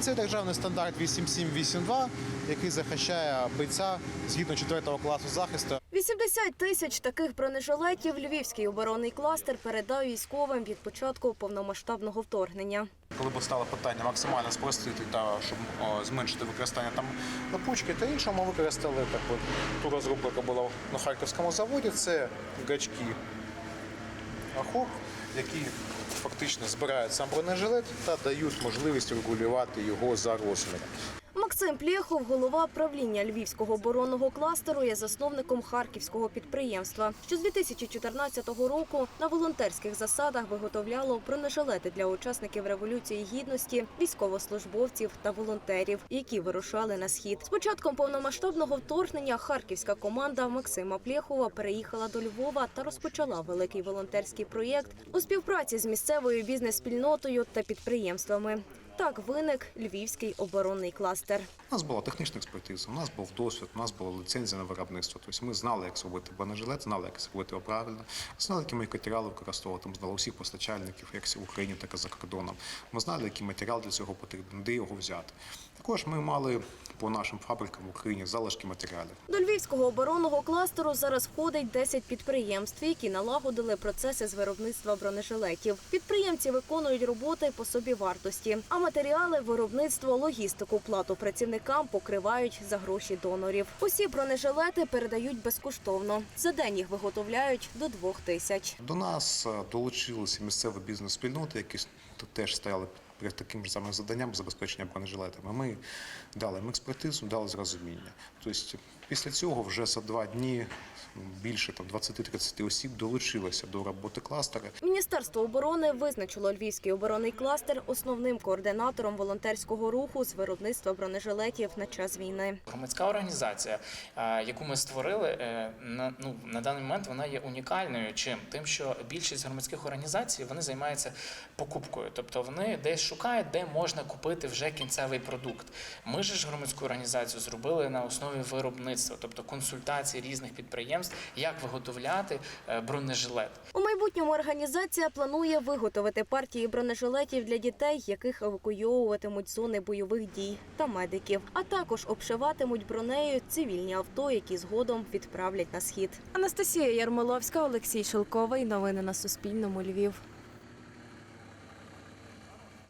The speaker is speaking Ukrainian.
Це державний стандарт 8782, який захищає бійця згідно 4 класу захисту. 80 тисяч таких бронежилетів львівський оборонний кластер передав військовим від початку повномасштабного вторгнення. Коли б стало питання максимально спростити та щоб о, зменшити використання там липучки та іншого, ми використали так от, ту розробку, яка була на харківському заводі. Це гачки АХОК, які фактично збирають сам бронежилет та дають можливість регулювати його за розміром. Максим Плєхов, голова правління львівського оборонного кластеру, є засновником харківського підприємства, що з 2014 року на волонтерських засадах виготовляло бронежилети для учасників революції гідності, військовослужбовців та волонтерів, які вирушали на схід. З початком повномасштабного вторгнення харківська команда Максима Плєхова переїхала до Львова та розпочала великий волонтерський проєкт у співпраці з місцевою бізнес-спільнотою та підприємствами. Так виник львівський оборонний кластер. У нас була технічна експертиза, у нас був досвід, у нас була ліцензія на виробництво. Тобто ми знали, як зробити бронежилет, знали, як зробити його правильно, знали, які матеріали використовувати. Ми знали усіх постачальників, як в Україні, так і за кордоном. Ми знали, який матеріал для цього потрібен, де його взяти. Також ми мали по нашим фабрикам в Україні залишки матеріалів. До львівського оборонного кластеру зараз входить 10 підприємств, які налагодили процеси з виробництва бронежилетів. Підприємці виконують роботи по собі вартості, а матеріали, виробництво, логістику, плату працівникам покривають за гроші донорів. Усі бронежилети передають безкоштовно. За день їх виготовляють до двох тисяч. До нас е, долучилися місцеві бізнес-спільноти, які теж стояли таким ж самим завданням забезпечення бронежилетами. Ми дали їм експертизу, дали зрозуміння. Тобто після цього вже за два дні більше там 20-30 осіб долучилося до роботи кластера. Міністерство оборони визначило львівський оборонний кластер основним координатором волонтерського руху з виробництва бронежилетів на час війни. Громадська організація, е, яку ми створили, е, на ну на даний момент вона є унікальною. Чим тим, що більшість громадських організацій вони займаються покупкою, тобто вони десь шукають, де можна купити вже кінцевий продукт. Ми ж громадську організацію зробили на основі виробництва, тобто консультацій різних підприємств, як виготовляти е, бронежилет. У майбутньому організація планує виготовити партії бронежилетів для дітей, яких евакуйовуватимуть з зони бойових дій та медиків, а також обшиватимуть бронею цивільні авто, які згодом відправлять на схід. Анастасія Ярмоловська, Олексій Шелковий. Новини на Суспільному. Львів.